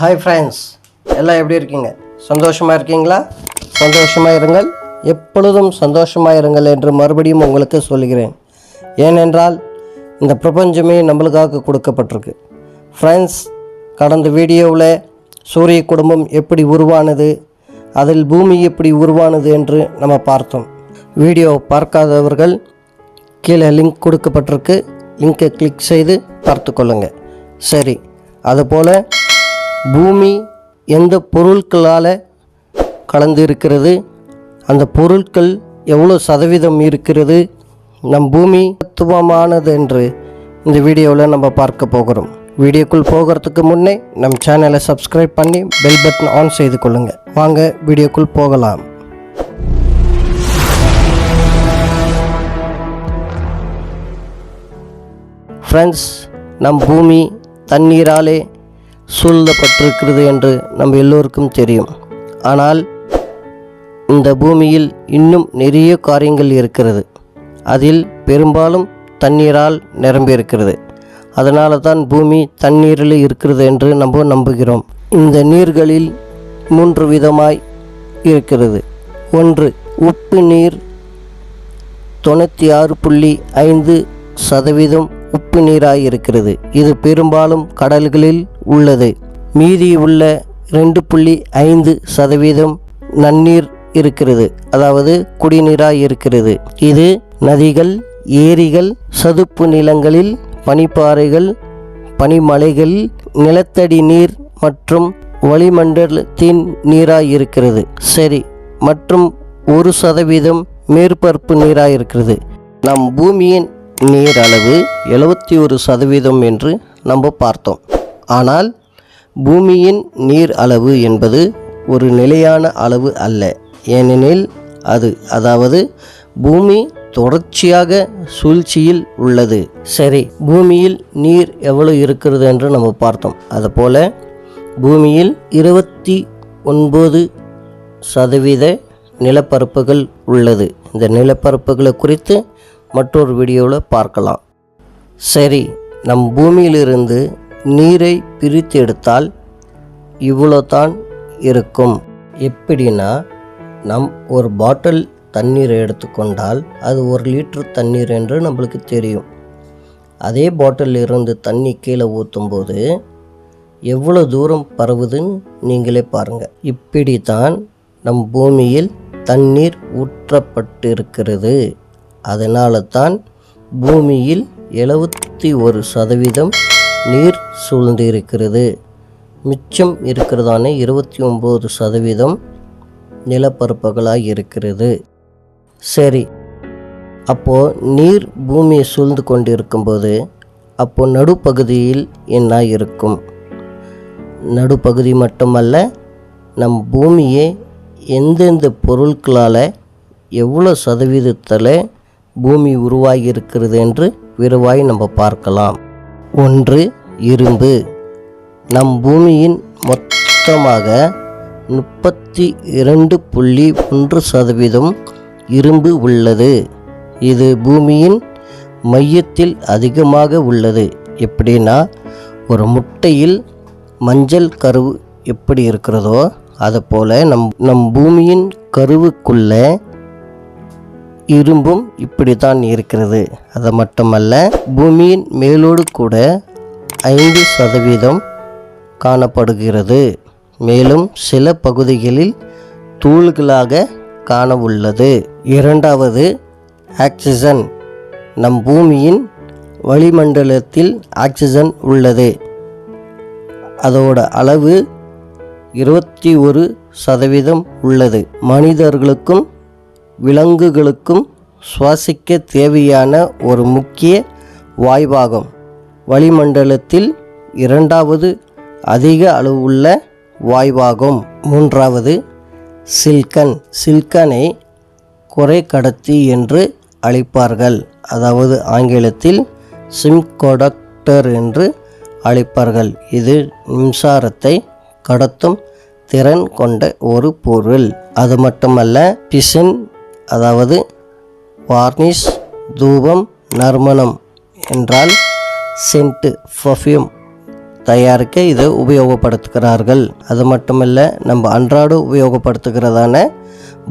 Hi friends எல்லாம் எப்படி இருக்கீங்க? சந்தோஷமாக இருக்கீங்களா? சந்தோஷமாக இருங்கள். எப்பொழுதும் சந்தோஷமாக இருங்கள் என்று மறுபடியும் உங்களுக்கு சொல்கிறேன். ஏனென்றால் இந்த பிரபஞ்சமே நம்மளுக்காக கொடுக்கப்பட்டிருக்கு. ஃப்ரெண்ட்ஸ் கடந்த வீடியோவில் சூரிய குடும்பம் எப்படி உருவானது அதில் பூமி எப்படி உருவானது என்று நம்ம பார்த்தோம். வீடியோ பார்க்காதவர்கள் கீழே லிங்க் கொடுக்கப்பட்டிருக்கு. லிங்கை கிளிக் செய்து பார்த்து கொள்ளுங்கள் சரி அதுபோல் பூமி எந்த பொருட்களால் கலந்து இருக்கிறது அந்த பொருட்கள் எவ்வளோ சதவீதம் இருக்கிறது? நம் பூமி தத்துவமானது என்று இந்த வீடியோவில் நம்ம பார்க்க போகிறோம். வீடியோக்குள் போகிறதுக்கு முன்னே நம் சேனலை சப்ஸ்கிரைப் பண்ணி பெல் பட்டன் ஆன் செய்து கொள்ளுங்கள் வாங்க வீடியோக்குள் போகலாம். ஃப்ரெண்ட்ஸ் நம் பூமி தண்ணீராலே சூழப்பட்டிருக்கிறது என்று நம் எல்லோருக்கும் தெரியும். ஆனால் இந்த பூமியில் இன்னும் நிறைய காரியங்கள் இருக்கிறது. அதில் பெரும்பாலும் தண்ணீரால் நிரம்பியிருக்கிறது. அதனால தான் பூமி தண்ணீரில் இருக்கிறது என்று நம்ம நம்புகிறோம். இந்த நீர்களில் மூன்று விதமாய் இருக்கிறது. ஒன்று உப்பு நீர். தொண்ணூற்றி ஆறு புள்ளி ஐந்து சதவீதம் உப்பு நீராய் இருக்கிறது. இது பெரும்பாலும் கடல்களில் உள்ளது. மீதி உள்ள ரெண்டு புள்ளி ஐந்து சதவீதம் நன்னீர் இருக்கிறது. அதாவது குடிநீராக இருக்கிறது. இது நதிகள் ஏரிகள் சதுப்பு நிலங்களில் பனிப்பாறைகள் பனிமலைகள் நிலத்தடி நீர் மற்றும் வளிமண்டலத்தின் நீராக இருக்கிறது. சரி மற்றும் ஒரு சதவீதம் மேற்பரப்பு நீராக இருக்கிறது. நம் பூமியின் நீர் அளவு எழுபத்தி ஒரு சதவீதம் என்று நம்ம பார்த்தோம். ஆனால் பூமியின் நீர் அளவு என்பது ஒரு நிலையான அளவு அல்ல. ஏனெனில் அது அதாவது பூமி தொடர்ச்சியாக சூழ்ச்சியில் உள்ளது. சரி பூமியில் நீர் எவ்வளவு இருக்கிறது என்று நம்ம பார்த்தோம். அதுபோல பூமியில் இருபத்தி ஒன்பது சதவீத நிலப்பரப்புகள் உள்ளது. இந்த நிலப்பரப்புகளை குறித்து மற்றொரு வீடியோவில் பார்க்கலாம். சரி நம் பூமியிலிருந்து நீரை பிரித்து எடுத்தால் இவ்வளோ தான் இருக்கும். எப்படின்னா நம் ஒரு பாட்டில் தண்ணீரை எடுத்துக்கொண்டால் அது ஒரு லிட்டர் தண்ணீர் என்று நம்மளுக்கு தெரியும். அதே பாட்டிலில் இருந்து தண்ணி கீழே ஊற்றும்போது எவ்வளோ தூரம் பரவுதுன்னு நீங்களே பாருங்கள் இப்படி தான் நம் பூமியில் தண்ணீர் ஊற்றப்பட்டிருக்கிறது. அதனால தான் பூமியில் எழுபத்தி ஒரு சதவீதம் நீர் சூழ்ந்து இருக்கிறது மிச்சம் இருக்கிறதான இருபத்தி ஒம்பது சதவீதம் நிலப்பரப்புகளாக இருக்கிறது. சரி அப்போது நீர் பூமியை சூழ்ந்து கொண்டு இருக்கும்போது அப்போது நடுப்பகுதியில் என்ன இருக்கும்? நடுப்பகுதி மட்டுமல்ல நம் பூமியை எந்தெந்த பொருட்களால் எவ்வளோ சதவீதத்தில் பூமி உருவாகி இருக்கிறது என்று விரிவாய் நம்ம பார்க்கலாம். ஒன்று இரும்பு நம் பூமியின் மொத்தமாக முப்பத்தி இரண்டு புள்ளி ஒன்று சதவீதம் இரும்பு உள்ளது. இது பூமியின் மையத்தில் அதிகமாக உள்ளது. எப்படின்னா ஒரு முட்டையில் மஞ்சள் கருவு எப்படி இருக்கிறதோ அதுபோல் நம் நம் பூமியின் கருவுக்குள்ள இரும்பும் இப்படி தான் இருக்கிறது. அது மட்டுமல்ல பூமியின் மேலோடு கூட ஐந்து சதவீதம் காணப்படுகிறது. மேலும் சில பகுதிகளில் தூள்களாக காண உள்ளது இரண்டாவது ஆக்சிஜன். நம் பூமியின் வளிமண்டலத்தில் ஆக்சிஜன் உள்ளது. அதோட அளவு இருபத்தி ஒரு சதவீதம் உள்ளது. மனிதர்களுக்கும் விலங்குகளுக்கும் சுவாசிக்க தேவையான ஒரு முக்கிய வாய்வாகும். வளிமண்டலத்தில் இரண்டாவது அதிக அளவுள்ள வாயுவாகும். மூன்றாவது சில்கன். சில்கனை குறை கடத்தி என்று அழைப்பார்கள். அதாவது ஆங்கிலத்தில் சிம்கொடக்டர் என்று அழைப்பார்கள். இது மின்சாரத்தை கடத்தும் திறன் கொண்ட ஒரு பொருள். அது மட்டுமல்ல பிசின் அதாவது வார்னிஷ் தூபம் நறுமணம் என்றால் சென்ட்டு பர்ஃப்யூம் தயாரிக்க இதை உபயோகப்படுத்துகிறார்கள். அது மட்டுமல்ல நம்ம அன்றாட உபயோகப்படுத்துகிறதான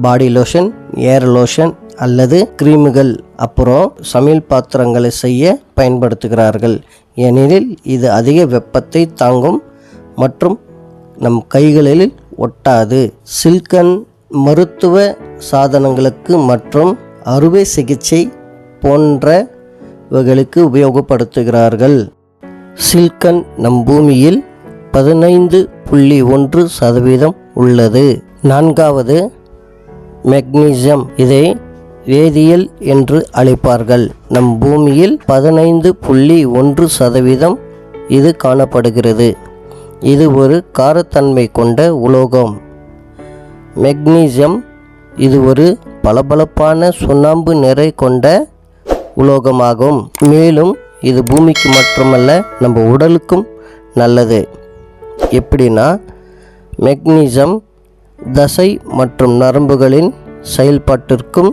பாடி லோஷன் ஏர் லோஷன் அல்லது கிரீமுகள் அப்புறம் சமையல் பாத்திரங்களை செய்ய பயன்படுத்துகிறார்கள். ஏனெனில் இது அதிக வெப்பத்தை தாங்கும் மற்றும் நம் கைகளில் ஒட்டாது. சில்கன் மருத்துவ சாதனங்களுக்கு மற்றும் அறுவை சிகிச்சை போன்ற இவர்களுக்கு உபயோகப்படுத்துகிறார்கள். சில்கன் நம் பூமியில் பதினைந்து புள்ளி ஒன்று சதவீதம் உள்ளது. நான்காவது மெக்னீசியம் இதை வேதியியல் என்று அழைப்பார்கள். நம் பூமியில் பதினைந்து புள்ளி ஒன்று சதவீதம் இது காணப்படுகிறது. இது ஒரு காரத்தன்மை கொண்ட உலோகம். மெக்னீசியம் இது ஒரு பளபளப்பான சுண்ணாம்பு நிறை கொண்ட உலோகமாகும். மேலும் இது பூமிக்கு மட்டுமல்ல நம்ம உடலுக்கும் நல்லது. எப்படின்னா மெக்னீசியம் தசை மற்றும் நரம்புகளின் செயல்பாட்டிற்கும்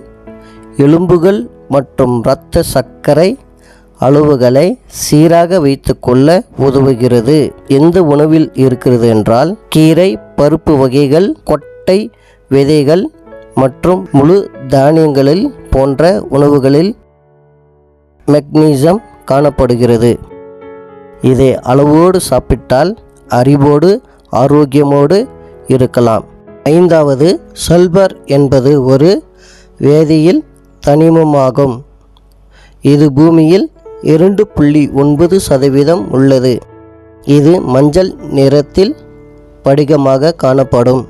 எலும்புகள் மற்றும் இரத்த சர்க்கரை அளவுகளை சீராக வைத்துக்கொள்ள உதவுகிறது. எந்த உணவில் இருக்கிறது என்றால் கீரை பருப்பு வகைகள் கொட்டை விதைகள் மற்றும் முழு தானியங்களில் போன்ற உணவுகளில் மெக்னீசியம் காணப்படுகிறது. இதை அளவோடு சாப்பிட்டால் அறிவோடு ஆரோக்கியமோடு இருக்கலாம். ஐந்தாவது சல்பர் என்பது ஒரு வேதியியல் தனிமமாகும். இது பூமியில் இரண்டு புள்ளி ஒன்பது சதவீதம் உள்ளது. இது மஞ்சள் நிறத்தில் படிகமாக காணப்படும்.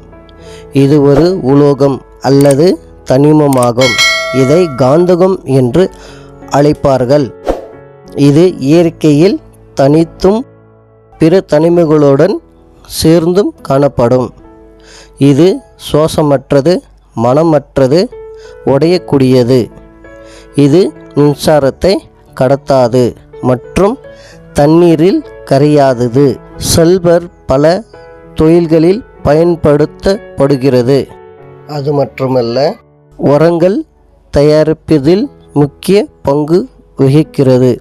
இது ஒரு உலோகம் அல்லது தனிமமாகும். இதை காந்தகம் என்று அழைப்பார்கள். இது இயற்கையில் தனித்தும் பிற தனிமைகளுடன் சேர்ந்தும் காணப்படும். இது சுவாசமற்றது மனமற்றது உடையக்கூடியது. இது மின்சாரத்தை கடத்தாது மற்றும் தண்ணீரில் கரையாதது. செல்வர் பல தொழில்களில் பயன்படுத்தப்படுகிறது. அது மட்டுமல்ல உரங்கள் தயாரிப்பதில் முக்கிய பங்கு வகிக்கிறது.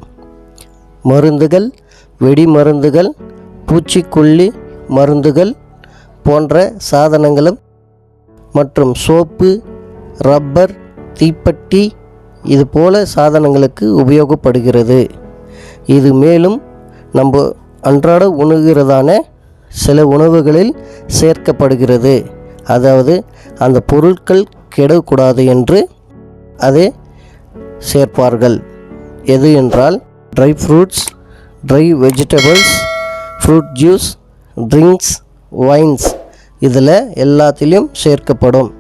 மருந்துகள் வெடிமருந்துகள் பூச்சிக்கொல்லி மருந்துகள் போன்ற சாதனங்களும் மற்றும் சோப்பு ரப்பர் தீப்பெட்டி இது போல சாதனங்களுக்கு உபயோகப்படுகிறது. இது மேலும் நம்ம அன்றாட உணவுகிறதான சில உணவுகளில் சேர்க்கப்படுகிறது. அதாவது அந்த பொருட்கள் கெடக்கூடாது என்று அது சேர்ப்பார்கள். எது என்றால் dry fruits dry vegetables fruit juice drinks wines இதில் எல்லாத்திலையும் சேர்க்கப்படும்.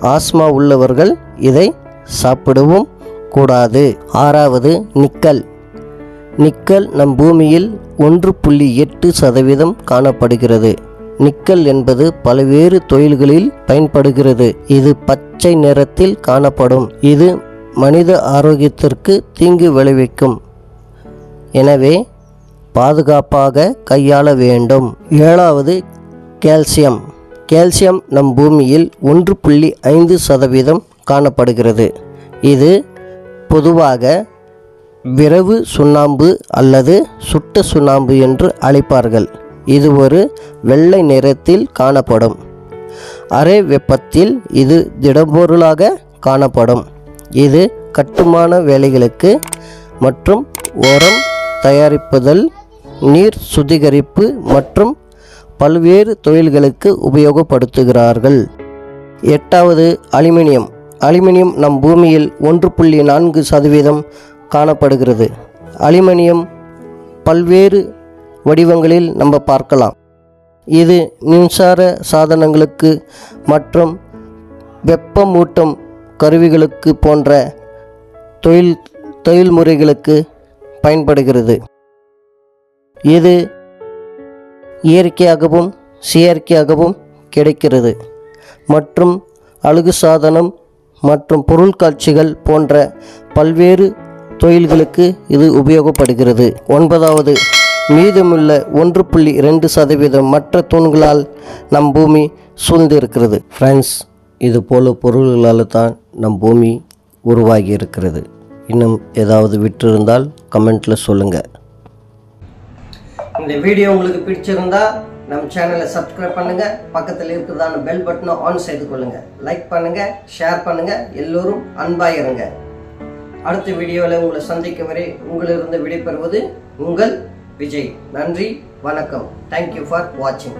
ஆஸ்மா உள்ளவர்கள் இதை சாப்பிடவும் கூடாது. ஆறாவது நிக்கல். நிக்கல் நம் பூமியில் ஒன்று புள்ளி எட்டு சதவீதம் காணப்படுகிறது. நிக்கல் என்பது பல்வேறு தொழில்களில் பயன்படுகிறது. இது பச்சை நிறத்தில் காணப்படும். இது மனித ஆரோக்கியத்திற்கு தீங்கு விளைவிக்கும். எனவே பாதுகாப்பாக கையாள வேண்டும். ஏழாவது கால்சியம். கால்சியம் நம் பூமியில் ஒன்று புள்ளி ஐந்து சதவீதம் காணப்படுகிறது. இது பொதுவாக விரவு சுண்ணாம்பு அல்லது சுட்ட சுண்ணாம்பு என்று அழைப்பார்கள். இது ஒரு வெள்ளை நிறத்தில் காணப்படும். அரை வெப்பத்தில் இது திடப்பொருளாக காணப்படும். இது கட்டுமான வேலைகளுக்கு மற்றும் உரம் தயாரிப்புதல் நீர் சுத்திகரிப்பு மற்றும் பல்வேறு தொழில்களுக்கு உபயோகப்படுத்துகிறார்கள். எட்டாவது அலுமினியம். அலுமினியம் நம் பூமியில் ஒன்று புள்ளி நான்கு சதவீதம் காணப்படுகிறது. அலுமினியம் பல்வேறு வடிவங்களில் நம்ம பார்க்கலாம். இது மின்சார சாதனங்களுக்கு மற்றும் வெப்பமூட்டம் கருவிகளுக்கு போன்ற தொழில் தொழில்முறைகளுக்கு பயன்படுகிறது. இது இயற்கையாகவும் செயற்கையாகவும் கிடைக்கிறது. மற்றும் அழகு சாதனம் மற்றும் பொருட்காட்சிகள் போன்ற பல்வேறு தொழில்களுக்கு இது உபயோகப்படுகிறது. ஒன்பதாவது மீதமுள்ள ஒன்று புள்ளி ரெண்டு சதவீதம் மற்ற தூண்களால் நம் பூமி சூழ்ந்து இருக்கிறது ஃப்ரெண்ட்ஸ் இது போல பொருள்களால் தான் நம் பூமி உருவாகி இருக்கிறது. இன்னும் ஏதாவது விட்டிருந்தால் கமெண்ட்டில் சொல்லுங்கள் இந்த வீடியோ உங்களுக்கு பிடிச்சிருந்தா நம்ம சேனலை சப்ஸ்கிரைப் பண்ணுங்க. பக்கத்தில் இருக்கிறதான பெல் பட்டனை ஆன் செய்து கொள்ளுங்க. லைக் பண்ணுங்க ஷேர் பண்ணுங்க எல்லோரும் அன்பாக இருங்க. அடுத்த வீடியோவில் உங்களை சந்திக்கும் வரை உங்களிருந்து விடைபெறுவது உங்கள் விஜய். நன்றி வணக்கம். தேங்க்யூ ஃபார் வாட்சிங்